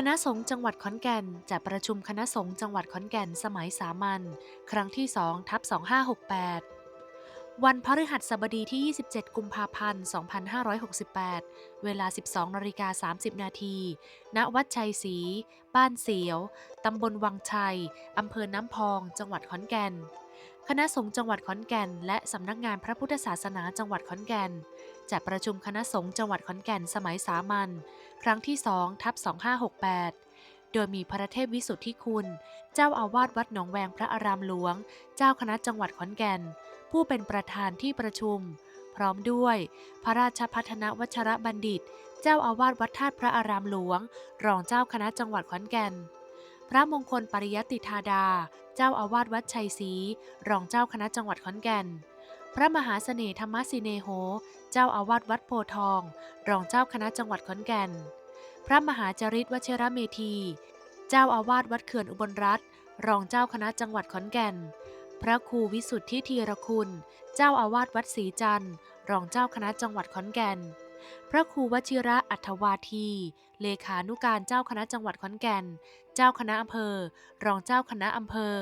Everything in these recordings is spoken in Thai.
คณะสงฆ์จังหวัดขอนแก่นจัดประชุมคณะสงฆ์จังหวัดขอนแก่นสมัยสามัญครั้งที่2ทับ2568 วันพฤหัสบดีที่ 27 กุมภาพันธ์ 2568 เวลา 12นาฬิกา30 นาที ณ วัดชัยศรี บ้านเสียว ตำบลวังชัย อำเภอน้ำพอง จังหวัดขอนแก่น คณะสงฆ์จังหวัดขอนแก่น และสำนักงานพระพุทธศาสนาจังหวัดขอนแก่น จัดประชุมคณะสงฆ์จังหวัดขอนแก่นสมัยสามัญครั้งที่2ทับ2568 โดยมีพระเทพวิสุทธิคุณ เจ้าอาวาสวัดหนองแวงพระอารามหลวง เจ้าคณะจังหวัดขอนแก่น ผู้เป็นประธานที่ประชุม พร้อมด้วย พระราชพัฒนวัชรบัณฑิต เจ้าอาวาสวัดธาตุพระอารามหลวง รองเจ้าคณะจังหวัดขอนแก่นพระมงคลปริยติธาดา เจ้าอาวาสวัดชัยศรี รองเจ้าคณะจังหวัดขอนแก่น พระมหาเสน่ห์ธรรมสิเนโห เจ้าอาวาสวัดโพทอง รองเจ้าคณะจังหวัดขอนแก่น พระมหาจริตวชิระเมธี เจ้าอาวาสวัดเขื่อนอุบลรัตน์รองเจ้าคณะจังหวัดขอนแก่น พระครูวิสุทธิธีรคุณ เจ้าอาวาสวัดศรีจันทร์ รองเจ้าคณะจังหวัดขอนแก่น พระครูวชิระอัฐวาที เลขานุการเจ้าคณะจังหวัดขอนแก่น เจ้าคณะอำเภอ รองเจ้าคณะอำเภอ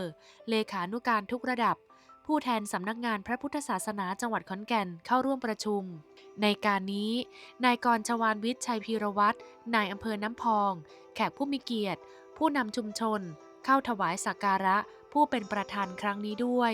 เลขานุการทุกระดับ ผู้แทนสำนักงานพระพุทธศาสนาจังหวัดขอนแก่นเข้าร่วมประชุม ในการนี้ นายกรชวานวิทย์ชัยพีรวัตรนายอำเภอน้ำพอง แขกผู้มีเกียรติ ผู้นำชุมชน เข้าถวายสักการะผู้เป็นประธานครั้งนี้ด้วย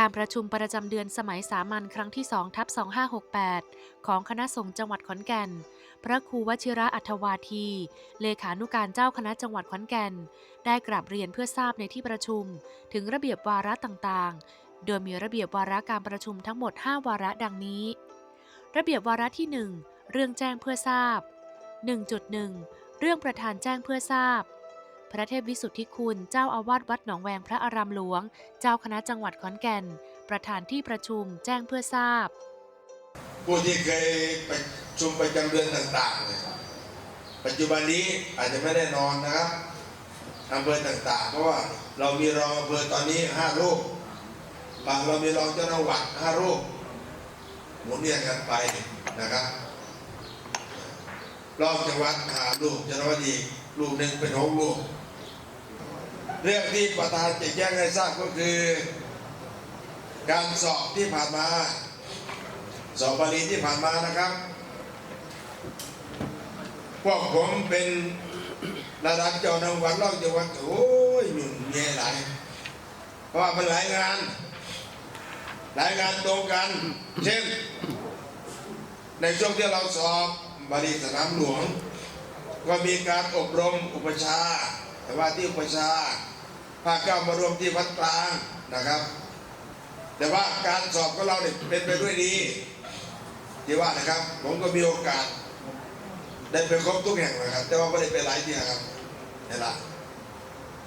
การประชุมประจำเดือนสมัยสามัญครั้งที่2ทับ2568 ของคณะสงฆ์จังหวัดขอนแก่น พระครูวชิระอัฐวาที เลขานุการเจ้าคณะจังหวัดขอนแก่น ได้กราบเรียนเพื่อทราบในที่ประชุม ถึงระเบียบวาระต่างๆ โดยมีระเบียบวาระการประชุมทั้งหมด 5 วาระดังนี้ ระเบียบวาระที่ 1 เรื่องแจ้งเพื่อทราบ 1.1 เรื่องประธานแจ้งเพื่อทราบ พระเทพวิสุทธิคุณ เจ้าอาวาสวัดหนองแวงพระอารามหลวง เจ้าคณะจังหวัดขอนแก่น ประธานที่ประชุมแจ้งเพื่อทราบ ผู้ที่เคยไปชุมประจำเดือนต่างๆเนี่ยปัจจุบันนี้อาจจะไม่ได้นอนนะครับอำเภอต่างๆ เพราะว่าเรามีรองอำเภอตอนนี้ห้ารูปบางเรามีรองเจ้าหน้าวัดห้ารูปหมุนเวียนกันไปนะครับรองจังหวัดหาลูกเจ้าหน้าที่ลูกหนึ่งเป็นหกลูก เรื่องที่ประธานจะแจ้งให้ทราบก็คือ การสอบที่ผ่านมา สอบบาลีที่ผ่านมานะครับ พวกผมเป็นระดับจ้าหน้าวัดรองจังหวัดโอ้ยหยุ่นเย่หลายเพราะว่ามันหลายงาน หลายงานตรงกัน เช่น ในช่วงที่เราสอบบาลีสนามหลวง ก็มีการอบรมอุปชาแต่ว่าที่อุปชา ภาคเก้ามารวมที่วัดกลางนะครับ แต่ว่าการสอบของเราเนี่ยเป็นไปด้วยดีที่ว่านะครับ ผมก็มีโอกาส ได้ไปครบทุกแห่งนะครับ แต่ว่าไม่ได้ไปหลายที่นะครับนี่ละ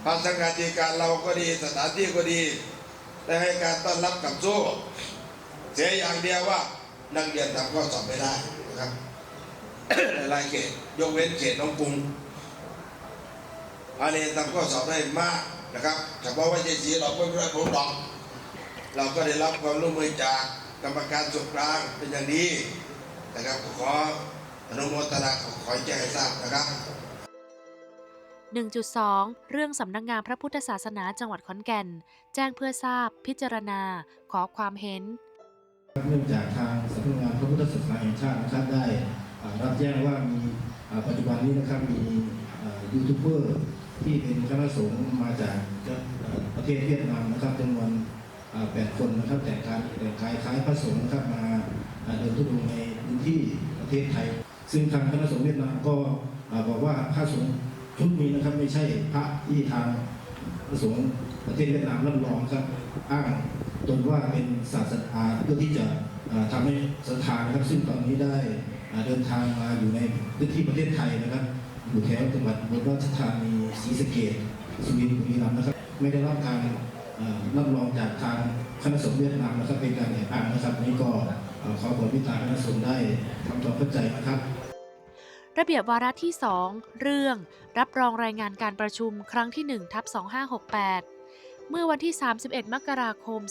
ภาคสังกัดการเราก็ดีสถานที่ก็ดีได้ให้การต้อนรับกับสู้เสียอย่างเดียวว่านักเรียนทำข้อสอบไม่ได้นะครับหลายเขตยกเว้นเขตน้องกรุงอันนี้ทำข้อสอบได้มาก นะครับเฉพาะว่าเจสีเราก็ไม่ได้ผลดอก เราก็ได้รับความร่วมมือจากกรรมการส่วนกลางเป็นอย่างดีนะครับขออนุโมทนาขอขอแจ้งให้ทราบนะครับ 1.2 เรื่องสำนักงานพระพุทธศาสนาจังหวัดขอนแก่น แจ้งเพื่อทราบ พิจารณา ขอความเห็นเนื่องจากทางสำนักงานพระพุทธศาสนาแห่งชาตินะครับได้อ่ารับแจ้งว่ามีอ่าปัจจุบันนี้นะครับมีอ่ายูทูบเบอร์ ที่เป็นคณะสงฆ์มาจากประเทศเวียดนามนะครับจำนวนแปดคนนะครับแต่งกายแต่งกายคล้ายพระสงฆ์นะครับมาเดินทุดงค์ในพื้นที่ประเทศไทย ซึ่งทางคณะสงฆ์เวียดนามก็บอกว่าพระสงฆ์ชุดนี้นะครับไม่ใช่พระที่ทางพระสงฆ์ประเทศเวียดนามรับรองครับอ้างตนว่าเป็นศาสนาเพื่อที่จะอ่าทำให้ศรัทธานะครับซึ่งตอนนี้ได้เดินทางมาอยู่ในพื้นที่ประเทศไทยนะครับอยู่แถวจังหวัดอุบลราชธานี ศรีสะเกษสุรินทร์บุรีรัมย์นะครับ ไม่ได้รับการรับรองจากทางคณะสงฆ์เวียดนามนะครับเป็นการแอบอ้างนะครับนี่ก็เอ่อขอความเมตตาคณะสงฆ์ได้ทำความเข้าใจนะครับระเบียบวาระที่ 2 เรื่อง รับรองรายงานการประชุมครั้งที่1ทับ2568 เมื่อวันที่ 31 มกราคม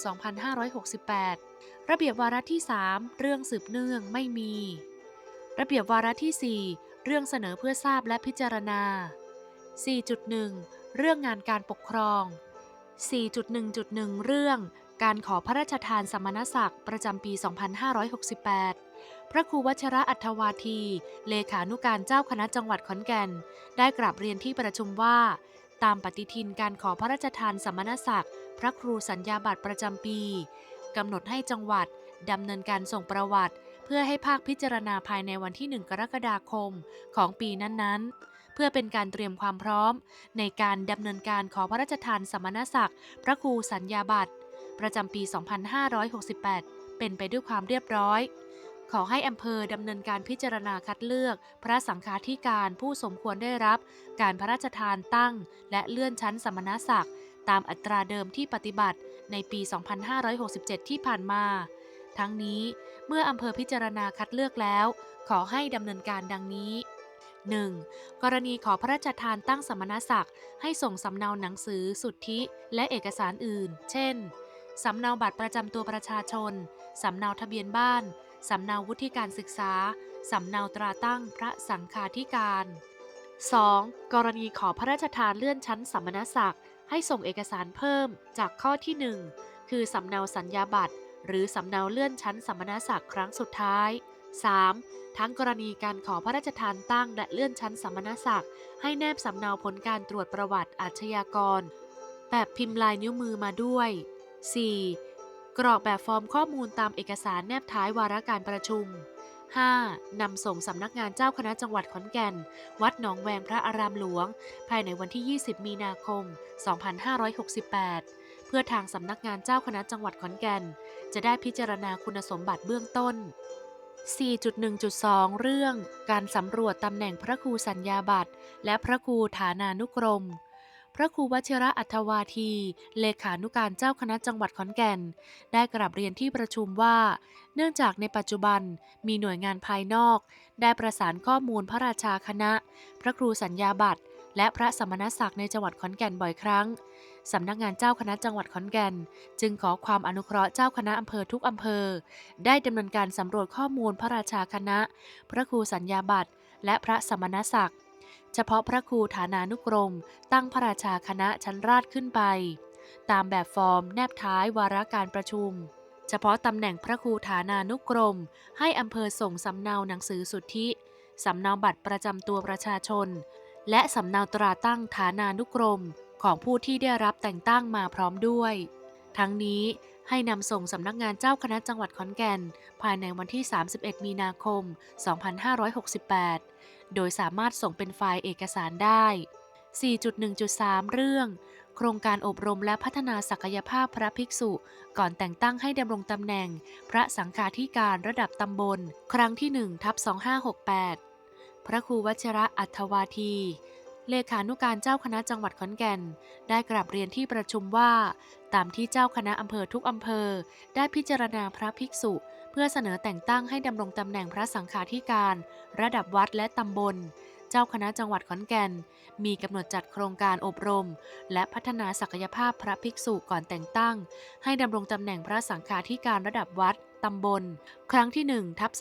2568 ระเบียบวาระที่ 3 เรื่องสืบเนื่องไม่มี ระเบียบวาระที่ 4 เรื่องเสนอเพื่อทราบและพิจารณา 4.1 เรื่องงานการปกครอง 4.1.1 เรื่อง การขอพระราชทานสมณศักดิ์ประจำปี 2568 พระครูวัชระอัฏวาที เลขานุการเจ้าคณะจังหวัดขอนแก่น ได้กราบเรียนที่ประชุมว่า ตามปฏิทินการขอพระราชทานสมณศักดิ์พระครูสัญญาบัตรประจำปีกำหนดให้จังหวัดดำเนินการส่งประวัติ เพื่อให้ภาคพิจารณาภายในวันที่ 1 กรกฎาคมของปีนั้นๆ เพื่อเป็นการเตรียมความพร้อม ในการดำเนินการขอพระราชทานสมณศักดิ์ พระครูสัญญาบัตร ประจำปี 2568 เป็นไปด้วยความเรียบร้อย ขอให้อำเภอดำเนินการพิจารณาคัดเลือก พระสังฆาธิการผู้สมควรได้รับ การพระราชทานตั้ง และเลื่อนชั้นสมณศักดิ์ตามอัตราเดิมที่ปฏิบัติในปี 2567 ที่ผ่านมา ทั้งนี้เมื่ออำเภอพิจารณาคัดเลือกแล้ว ขอให้ดำเนินการดังนี้ 1. กรณีขอพระราชทานตั้งสมณศักดิ์ให้ส่งสำเนาหนังสือ สุทธิ และเอกสารอื่น เช่น สำเนาบัตรประจำตัวประชาชน สำเนาทะเบียนบ้าน สำเนาวุฒิการศึกษา สำเนาตราตั้งพระสังฆาธิการ 2. กรณีขอพระราชทานเลื่อนชั้นสมณศักดิ์ให้ส่งเอกสารเพิ่มจากข้อที่ 1 คือสำเนาสัญญาบัตร หรือสำเนาเลื่อนชั้นสมณศักดิ์ครั้งสุดท้าย 3. ทั้งกรณีการขอพระราชทานตั้งและเลื่อนชั้นสมณศักดิ์ให้แนบสำเนาผลการตรวจประวัติอาชญากร แบบพิมพ์ลายนิ้วมือมาด้วย 4. กรอกแบบฟอร์มข้อมูลตามเอกสารแนบท้ายวาระการประชุม 5. นำส่งสำนักงานเจ้าคณะจังหวัดขอนแก่น วัดหนองแวงพระอารามหลวง ภายในวันที่ 20 มีนาคม 2568 เพื่อทางสำนักงานเจ้าคณะจังหวัดขอนแก่น จะได้พิจารณาคุณสมบัติเบื้องต้น 4.1.2 เรื่องการสำรวจตำแหน่งพระครูสัญญาบัตรและพระครูฐานานุกรม พระครูวชิระอัฏฐวาที เลขานุการเจ้าคณะจังหวัดขอนแก่น ได้กราบเรียนที่ประชุมว่า เนื่องจากในปัจจุบันมีหน่วยงานภายนอก ได้ประสานข้อมูลพระราชาคณะ พระครูสัญญาบัตรและพระสมณศักดิ์ในจังหวัดขอนแก่นบ่อยครั้ง สำนักงานเจ้าคณะจังหวัดขอนแก่น จึงขอความอนุเคราะห์เจ้าคณะอำเภอทุกอำเภอ ได้ดำเนินการสำรวจข้อมูลพระราชาคณะ พระครูสัญญาบัตรและพระสมณศักดิ์เฉพาะพระครูฐานานุกรม ตั้งพระราชาคณะชั้นราชขึ้นไป ตามแบบฟอร์มแนบท้ายวาระการประชุม เฉพาะตำแหน่งพระครูฐานานุกรม ให้อำเภอส่งสำเนาหนังสือสุทธิสำเนาบัตรประจำตัวประชาชน และสำเนาตราตั้งฐานานุกรม ของผู้ที่ได้รับแต่งตั้งมาพร้อมด้วย ทั้งนี้ให้นำส่งสำนักงานเจ้าคณะจังหวัดขอนแก่น ภายในวันที่ 31 มีนาคม 2568 โดยสามารถส่งเป็นไฟล์เอกสารได้ 4.1.3 เรื่อง โครงการอบรมและพัฒนาศักยภาพพระภิกษุ ก่อนแต่งตั้งให้ดำรงตำแหน่ง พระสังฆาธิการระดับตำบล ครั้งที่1ทับ2568 พระครูวัชระอัฏฐวาที เลขานุการเจ้าคณะจังหวัดขอนแก่น ได้กราบเรียนที่ประชุมว่า ตามที่เจ้าคณะอำเภอทุกอำเภอ ได้พิจารณาพระภิกษุ เพื่อเสนอแต่งตั้งให้ดำรงตำแหน่งพระสังฆาธิการ ระดับวัดและตำบล เจ้าคณะจังหวัดขอนแก่น มีกำหนดจัดโครงการอบรม และพัฒนาศักยภาพพระภิกษุก่อนแต่งตั้ง ให้ดำรงตำแหน่งพระสังฆาธิการระดับวัดตำบล ครั้งที่1ทับ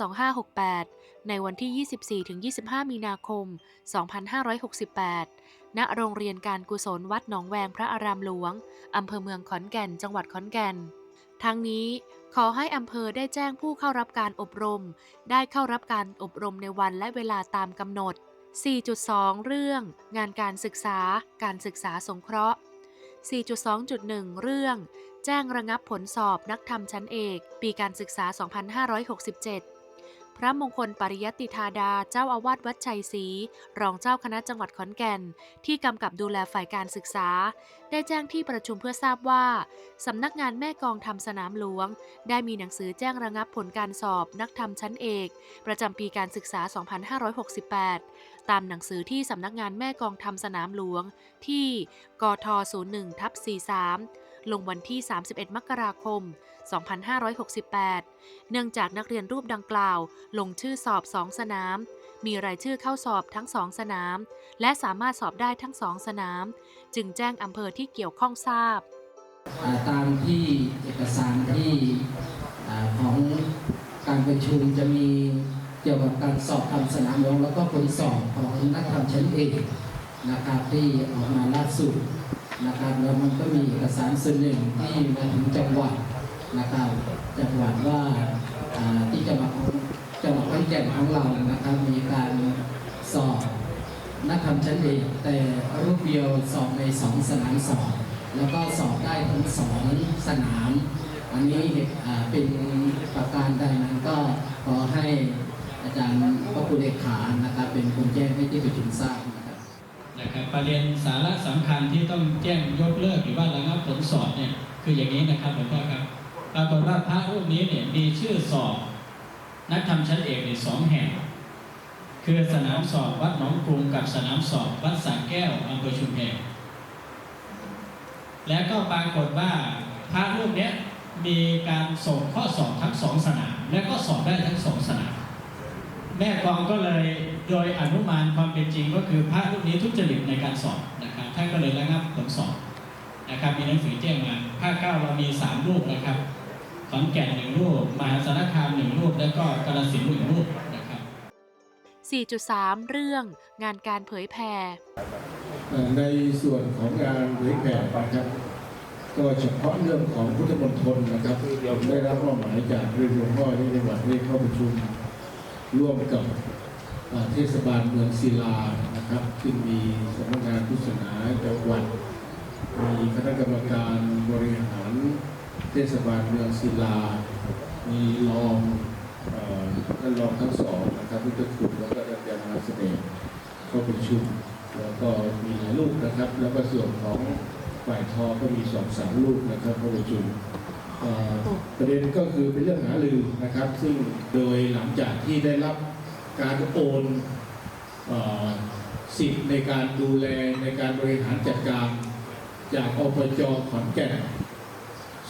2568 ในวันที่ 24-25 มีนาคม 2568 ณ โรงเรียนการกุศลวัดหนองแวงพระอารามหลวง อำเภอเมืองขอนแก่น จังหวัดขอนแก่น ทั้งนี้ขอให้อำเภอได้แจ้งผู้เข้ารับการอบรม ได้เข้ารับการอบรมในวันและเวลาตามกำหนด 4.2 เรื่อง งานการศึกษา การศึกษาสงเคราะห์ 4.2.1 เรื่อง แจ้งระงับผลสอบนักธรรมชั้นเอก ปีการศึกษา 2567 ระมงคลปริยติธาดา เจ้าอาวาสวัดชัยศรีรองเจ้าคณะจังหวัดขอนแก่น ที่กำกับดูแลฝ่ายการศึกษา ได้แจ้งที่ประชุมเพื่อทราบว่าสำนักงานแม่กองทำสนามหลวง ได้มีหนังสือแจ้งระงับผลการสอบนักธรรมชั้นเอก ประจำปีการศึกษา 2568 ตามหนังสือที่สำนักงานแม่กองทำสนามหลวง ที่กท01ทับ43ลงวันที่ 31 มกราคม 2568 2,568 เนื่องจากนักเรียนรูปดังกล่าว ลงชื่อสอบ2สนาม มีรายชื่อเข้าสอบทั้ง2สนาม และสามารถสอบได้ทั้ง2สนาม จึงแจ้งอำเภอที่เกี่ยวข้องทราบ ตามที่เอกสารที่ของการประชุมจะมีเกี่ยวกับการสอบทำสนามหลวงแล้วก็ผลสอบของนักธรรมชั้นเอกนะครับที่ออกมาล่าสุดนะครับแล้วมันก็มีเอกสารส่วนหนึ่งที่มาถึงจังหวัด นะครับจังหวัดว่าที่จังหวัดของจังหวัดขอนแก่นของเรานะครับ มีการสอบนักทำชั้นเอกแต่รูปเดียวสอบในสองสนามสอบ แล้วก็สอบได้ทั้งสองสนาม อันนี้เป็นประการใดนั้นก็ขอให้อาจารย์พระครูเลขานะครับ เป็นคนแจ้งให้ที่ประชุมทราบนะครับนะครับประเด็นสาระสำคัญที่ต้องแจ้งยกเลิกหรือว่าระงับผลสอบเนี่ยคืออย่างนี้นะครับหลวงพ่อครับ ปรากฏว่าพระรูปนี้เนี่ยมีชื่อสอบ นักธรรมชั้นเอกในสองแห่ง คือสนามสอบวัดหนองกรุงกับสนามสอบวัดสระแก้วอำเภอชุมแพแล้วก็ปรากฏว่าพระรูปเนี้ยมีการส่งข้อสอบทั้งสองสนาม และก็สอบได้ทั้งสองสนาม แม่กองก็เลยโดยอนุมานความเป็นจริงก็คือพระรูปนี้ทุจริตในการสอบนะครับท่านก็เลยระงับผลสอบนะครับมีหนังสือแจ้งมาภาคเก้าเรามีสามรูปนะครับ ขอนแก่นหนึ่งรูปมหาสารคามหนึ่งรูป แล้วก็กาฬสินธุ์หนึ่งรูปนะครับ 4.3 เรื่องงานการเผยแผ่ เอ่อในส่วนของงานเผยแผ่นะครับ ก็เฉพาะเรื่องของพุทธมณฑลนะครับเราได้รับมอบหมายจากเรียนหลวงพ่อที่จังหวัดได้เข้าประชุม ร่วมกับอ่าเทศบาลเมืองศิลานะครับซึ่งมีสำนักงานพุทธศาสนาจังหวัดมีคณะกรรมการบริหาร เทศบาลเมืองศิลา มีรองท่านรองทั้งสองนะครับพุทธคุณแล้วก็ท่านยานาเสด็จเข้าประชุมแล้วก็มีหลายลูกนะครับ แล้วก็ส่วนของฝ่ายทอก็มีสองสามลูกนะครับเข้าประชุมประเด็นก็คือเป็นเรื่องหาลือนะครับ ซึ่งโดยหลังจากที่ได้รับการโอนสิทธิ์ในการดูแลในการบริหารจัดการจากอปจขอนแก่น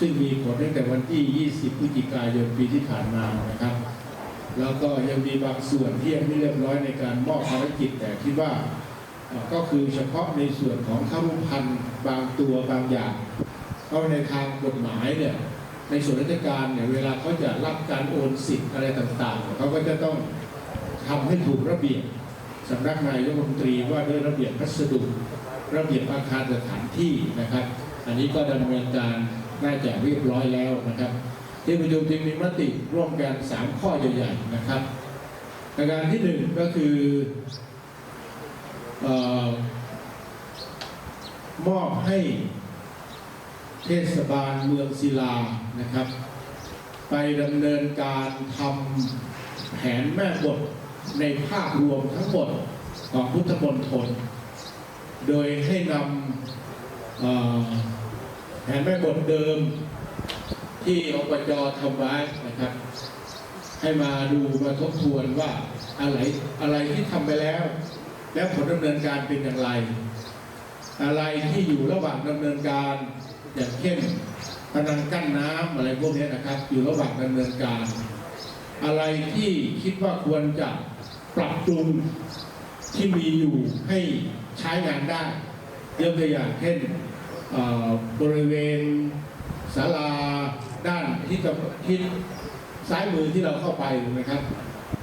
ซึ่งมีผลตั้งแต่วันที่ 20 พฤศจิกายนปีที่ผ่านมานะครับ แล้วก็ยังมีบางส่วนที่ยังไม่เรียบร้อยในการมอบภารกิจแต่คิดว่าก็คือเฉพาะในส่วนของข้ารุพันธ์บางตัวบางอย่างเพราะในทางกฎหมายเนี่ยในส่วนราชการเนี่ยเวลาเขาจะรับการโอนสิทธิ์อะไรต่างๆเขาก็จะต้องทำให้ถูกระเบียบสำนักนายกรัฐมนตรีว่าด้วยระเบียบพัสดุ ระเบียบอาคารสถานที่นะครับ อันนี้ก็ดำเนินการ น่าจะเรียบร้อยแล้วนะครับที่ประชุมจึงมีมติร่วมกัน 3 ข้อใหญ่ๆนะครับประการที่หนึ่งก็คืออมอบให้เทศบาลเมืองศิลานะครับ ไปดำเนินการทำแผนแม่บทในภาพรวมทั้งหมดของพุทธมณฑลโดยให้นำ แผนแม่บทเดิมที่อบจทำไว้นะครับ ให้มาดูมาทบทวนว่าอะไรอะไรที่ทำไปแล้ว แล้วผลดำเนินการเป็นอย่างไร อะไรที่อยู่ระหว่างดำเนินการอย่างเช่นพนังกั้นน้ำอะไรพวกนี้นะครับ อยู่ระหว่างดำเนินการ อะไรที่คิดว่าควรจะปรับปรุงที่มีอยู่ให้ใช้งานได้ยกตัวอย่างเช่น บริเวณศาลาด้านที่จะที่ซ้ายมือที่เราเข้าไปนะครับ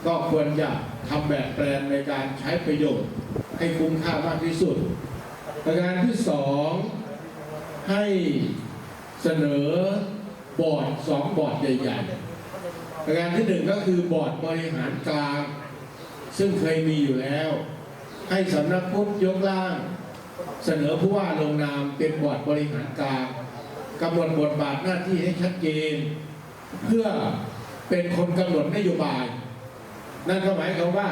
ก็ควรจะทำแบบแปลนในการใช้ประโยชน์ให้คุ้มค่ามากที่สุด ประการที่สองให้เสนอบอร์ดสองบอร์ดใหญ่ๆ ประการที่หนึ่งก็คือบอร์ดบริหารกลาง ซึ่งเคยมีอยู่แล้ว ให้สำนักพุทธยกร่าง เสนอผู้ว่าลงนามเป็นบอร์ดบริหารกลางกำหนดบทบาทหน้าที่ให้ชัดเจน เพื่อเป็นคนกำหนดนโยบาย นั่นก็หมายความว่า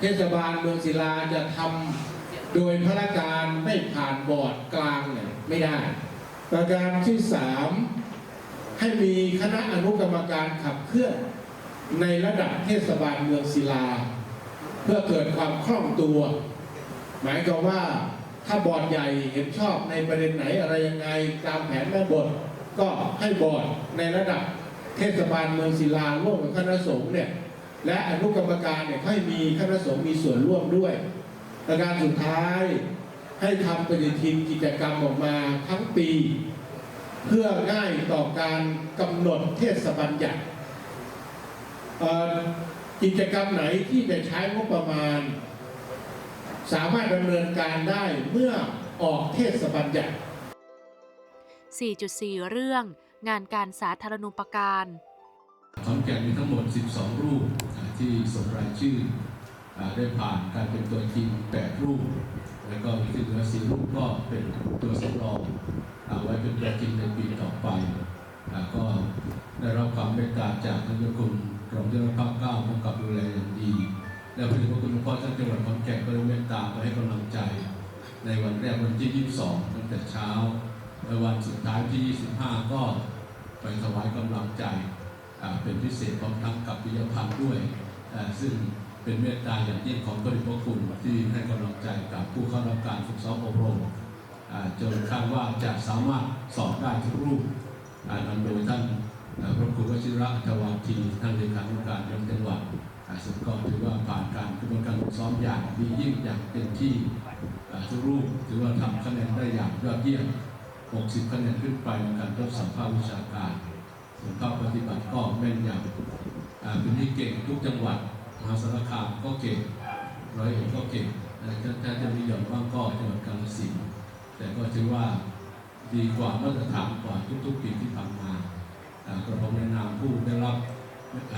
เทศบาลเมืองศิลาจะทำโดยพระการไม่ผ่านบอร์ดกลางเนี่ยไม่ได้ ประการที่สามให้มีคณะอนุกรรมการขับเคลื่อนในระดับเทศบาลเมืองศิลา เพื่อเกิดความคล่องตัว หมายความว่า ถ้าบอร์ดใหญ่เห็นชอบในประเด็นไหนอะไรยังไงตามแผนแม่บทก็ให้บอร์ดในระดับเทศบาลเมืองศิลาร่วมกับคณะสงฆ์เนี่ยและอนุกรรมการเนี่ยให้มีคณะสงฆ์มีส่วนร่วมด้วยประการสุดท้ายให้ทำปฏิทินกิจกรรมออกมาทั้งปี เพื่อง่ายต่อการกำหนดเทศบัญญัติกิจกรรมไหนที่จะใช้งบประมาณ สามารถดำเนินการได้เมื่อออกเทศบัญญัติ 4.4 เรื่องงานการสาธารณูปการ ขอนแก่นมีทั้งหมด 12 รูปอ่าที่ส่งรายชื่ออาได้ผ่านการเป็นตัวจริง8รูป แล้วก็มีที่เหลือ4รูปก็เป็นตัวสำรองเอาไว้เป็นตัวจริงในปีต่อไปอ่าก็ได้รับความเมตตาจากท่านเจ้าคุณรองเจ้าหน้าที่ภาคเก้ากำกับดูแลอย่างดี และพระเดชพระคุณหลวงพ่อท่านจังหวัดขอนแก่นก็ได้เมตตาไปให้กำลังใจ ในวันแรกวันที่ 22ตั้งแต่เช้าและวันสุดท้ายที่ 25 ก็ไปถวายกำลังใจเป็นพิเศษพร้อมทั้งกับปิยพันธ์ด้วย ซึ่งเป็นเมตตาอย่างยิ่งของพระเดชพระคุณที่ให้กำลังใจกับผู้เข้ารับการฝึกซ้อมอบรมจนคาดว่าจะสามารถสอบได้ทุกรูปนำโดยท่านพระครูวชิระอัตวาที อย่างดียิ่งอย่างเต็มที่ทุกรูปถือว่าทำคะแนนได้อย่างยอดเยี่ยม 60 คะแนนขึ้นไปในการทดสัมภาษณ์วิชาการส่วนภาคปฏิบัติก็แม่นยำอ่าพื้นที่เก่งทุกจังหวัดมหาสารคามก็เก่งร้อยเอ็ดก็เก่งแต่ถ้าจะมีหย่อนบ้างก็จังหวัดกาฬสินธุ์แต่ก็ถือว่าดีกว่ามาตรฐานกว่าทุกๆปีที่ผ่านมากระผมในะนามผู้ได้รับ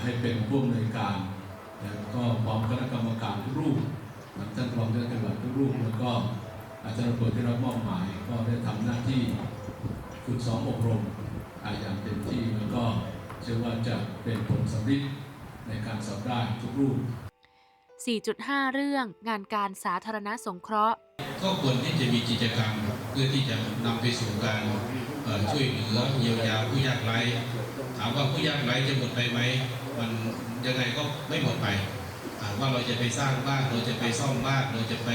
ให้เป็นผู้อำนวยการแล้วก็พร้อมคณะกรรมการทุกรูป ท่านรองเจ้าจังหวัดทุกรูปแล้วก็อาจารย์เปิดที่รับมอบหมาย ก็ได้ทำหน้าที่ฝึกซ้อมอบรมอย่างเต็มที่แล้วก็เชื่อว่าจะเป็นผลสำเร็จในการสอบได้ทุกรูป 4.5 เรื่องงานการสาธารณสงเคราะห์ก็ควรที่จะมีกิจกรรมเพื่อที่จะนำไปสู่การช่วยเหลือเยียวยาผู้ยากไร้ถามว่าผู้ยากไร้จะหมดไปไหมมันยังไงก็ไม่หมดไป ว่าเราจะไปสร้างบ้านเราจะไปซ่อมบ้านเราจะไป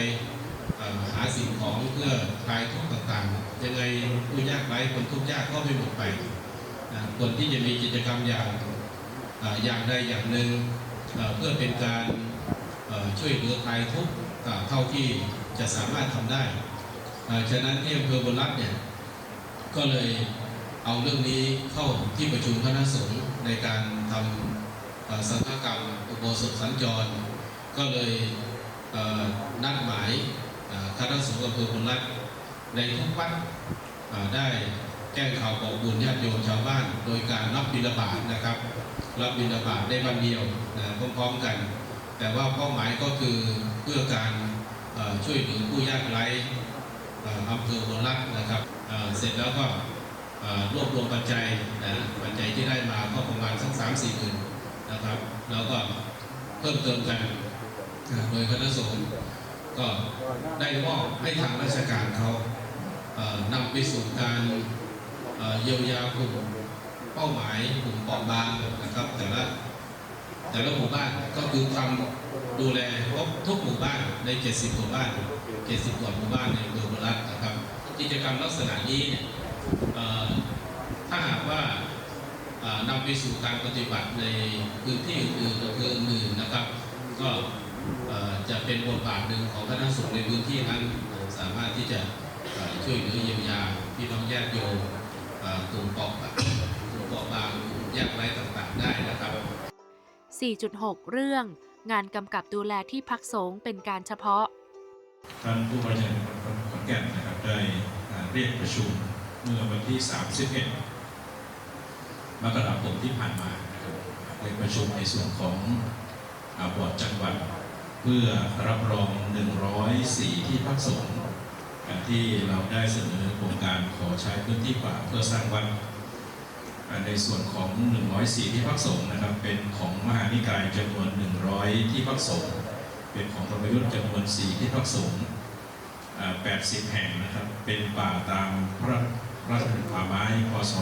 หาสิ่งของเพื่อคลายทุกข์ต่างๆยังไงผู้ยากไร้คนทุกข์ยากก็ไม่หมดไปควรที่จะมีกิจกรรมอย่างอย่างใดอย่างหนึ่งเพื่อเป็นการช่วยเหลือคลายทุกข์เท่าที่จะสามารถทำได้ฉะนั้นที่อำเภอบนรัฐเนี่ยก็เลยเอาเรื่องนี้เข้าที่ประชุมคณะสงฆ์ในการทำสังฆกรรมอุโบสถสัญจร ก็เลยเนัดหมายคณะสงฆ์อำเภอบนรัฐในทุกวัดได้แจ้งข่าวบอกบุญญาติโยมชาวบ้าน โดยการรับบิณฑบาตนะครับ รับบิณฑบาตได้วันเดียวนะพร้อมๆกัน แต่ว่าเป้าหมายก็คือเพื่อการช่วยเหลือผู้ยากไร้เอ่ออำเภอบนรัฐนะครับเสร็จแล้วก็รวบรวมปัจจัยนะปัจจัยที่ได้มาก็ประมาณสักสามสี่หมื่นนะครับ แล้วก็เพิ่มเติมกัน โดยคณะสงฆ์ก็ได้มอบให้ทางราชการเขานำไปสู่การเยียวยากลุ่มเป้าหมายกลุ่มเปราะบางนะครับ แต่ละแต่ละหมู่บ้านก็คือทำดูแลครบทุกหมู่บ้านใน 70 หมู่บ้าน 70กว่าหมู่บ้านในอำเภอบุรัตน์นะครับ กิจกรรมลักษณะนี้เนี่ยถ้าหากว่านำไปสู่การปฏิบัติในพื้นที่อื่นๆอำเภออื่นนะครับ ก็ จะเป็นบทบาทหนึ่งของคณะสงฆ์ในพื้นที่นั้นสามารถที่จะเอ่อช่วยเหลือเยียวยาพี่น้องญาติโยมเอ่อกลุ่มเปราะบางกลุ่มเปราะบางกลุ่มยากไร้ต่างๆ ได้นะครับ 4.6 เรื่องงานกำกับดูแลที่พักสงฆ์เป็นการเฉพาะ ท่านผู้บริหารจังหวัดขอนแก่นนะครับได้อ่าเรียกประชุมเมื่อวันที่ 31 มกราคมที่ผ่านมานะครับเรียกประชุมในส่วนของอาบอร์ดจังหวัด เพื่อรับรอง 104 ที่พักสงฆ์ที่เราได้เสนอโครงการขอใช้พื้นที่ป่าเพื่อสร้างวัดในส่วนของ 104 ที่พักสงฆ์นะครับ เป็นของมหานิกายจำนวน 100 ที่พักสงฆ์เป็นของธรรมยุทธ์จำนวน 4 ที่พักสงฆ์80 แห่งนะครับ เป็นป่าตามพระราชบัญญัติป่าไม้พศ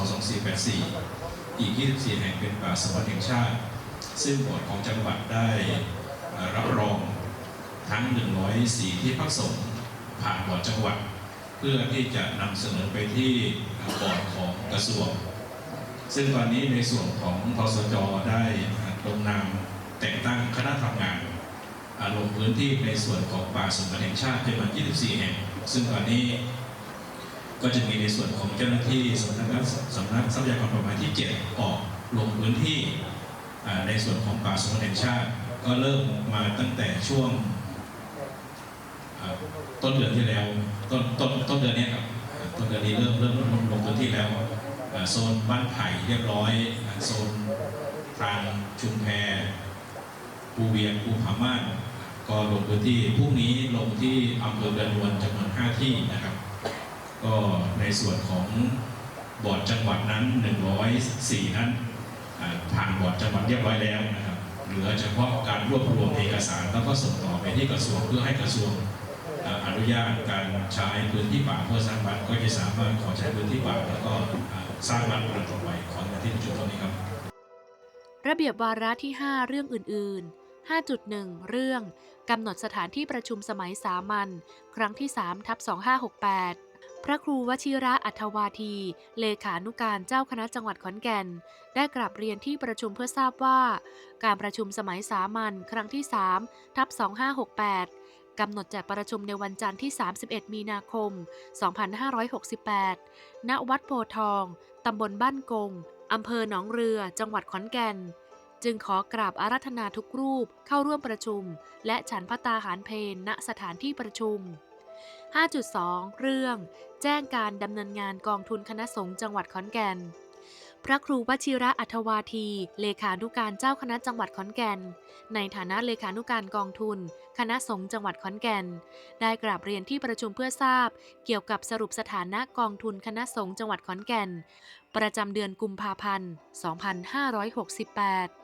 2484 อีก 24 แห่งเป็นป่าสมบัติแห่งชาติ ซึ่งบอร์ดของจังหวัดได้ รับรองทั้ง 104 ที่พักสงฆ์ผ่านบอร์ดจังหวัด เพื่อที่จะนำเสนอไปที่บอร์ดของกระทรวง ซึ่งตอนนี้ในส่วนของทสจได้ลงนามแต่งตั้งคณะทำงานลงพื้นที่ในส่วนของป่าสมบัติแห่งชาติจำนวน 24 แห่ง ซึ่งตอนนี้ก็จะมีในส่วนของเจ้าหน้าที่สำนักสำนักทรัพยากรป่าไม้ที่ 7 ออกลงพื้นที่ในส่วนของป่าสมบัติแห่งชาติ ก็เริ่มมาตั้งแต่ช่วงต้นเดือนที่แล้วต้นต้นต้นเดือนนี้ครับต้นเดือนนี้เริ่มเริ่มลงลงพื้นที่แล้วโซนบ้านไผ่เรียบร้อยโซนทางชุมแพภูเวียงภูผาม่านก็ลงพื้นที่พรุ่งนี้ลงที่อำเภอเดนวนจำนวน 5 ที่นะครับ ก็ในส่วนของบอร์ดจังหวัดนั้น 104 นั้นผ่านบอร์ดจังหวัดเรียบร้อยแล้วนะครับ ลือเฉพาะการรวบรวมเอกสารแล้วก็ส่งต่อไปที่กระทรวงเพื่อให้กระทรวงอนุญาตการใช้พื้นที่ป่าเพื่อสร้างบ้านก็จะสามารถขอใช้พื้นที่ป่าแล้วก็สร้างบ้านต่อไปขอในที่ประชุมตรงนี้ครับ ระเบียบวาระที่ 5 เรื่องอื่น ๆ5.1 เรื่อง กำหนดสถานที่ประชุมสมัยสามัญครั้งที่ 3 ทับ 2568 พระครูวชิระอัทวาที เลขานุการเจ้าคณะจังหวัดขอนแก่น ได้กราบเรียนที่ประชุมเพื่อทราบว่า การประชุมสมัยสามัญครั้งที่3ทับ2568 กำหนดจัดประชุมในวันจันทร์ที่ 31 มีนาคม 2568 ณ วัดโพทอง ตำบลบ้านกง อำเภอหนองเรือ จังหวัดขอนแก่น จึงขอกราบอารัธนาทุกรูปเข้าร่วมประชุม และฉันพตาหารเพลณสถานที่ประชุม 5.2 เรื่อง แจ้งการดำเนินงานกองทุนคณะสงฆ์จังหวัดขอนแก่น พระครูวชิระอัทวาที เลขานุการเจ้าคณะจังหวัดขอนแก่น ในฐานะเลขานุการกองทุน คณะสงฆ์จังหวัดขอนแก่น ได้กราบเรียนที่ประชุมเพื่อทราบ เกี่ยวกับสรุปสถานะกองทุนคณะสงฆ์จังหวัดขอนแก่น ประจำเดือนกุมภาพันธ์ 2568